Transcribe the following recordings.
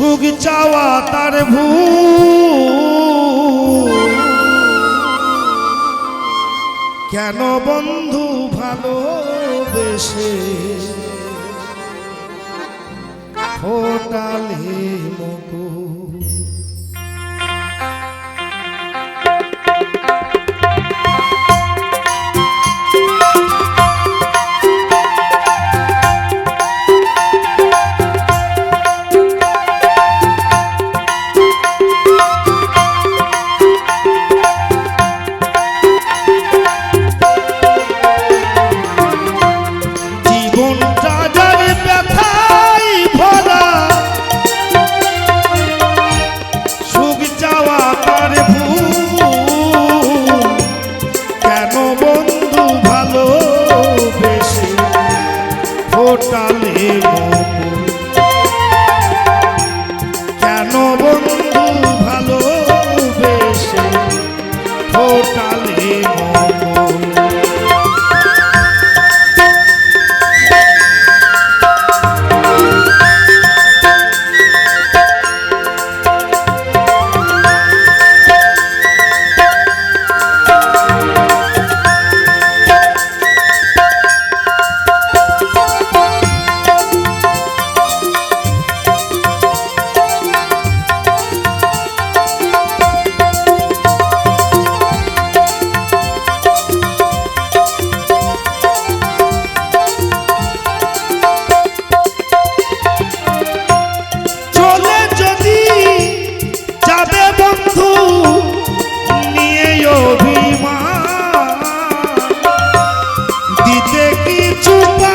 সুখ চাওয়া তার ভুল। কেন বন্ধু ভালো দেশে ফোটালে মুকুল?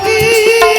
জানি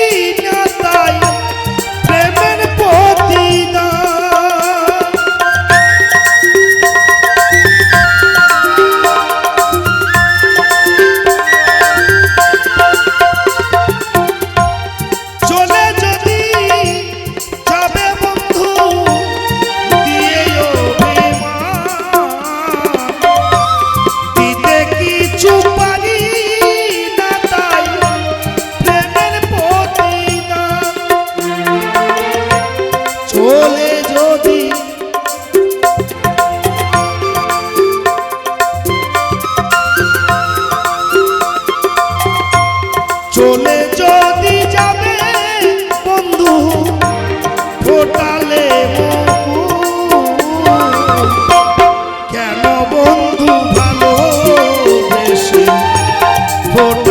por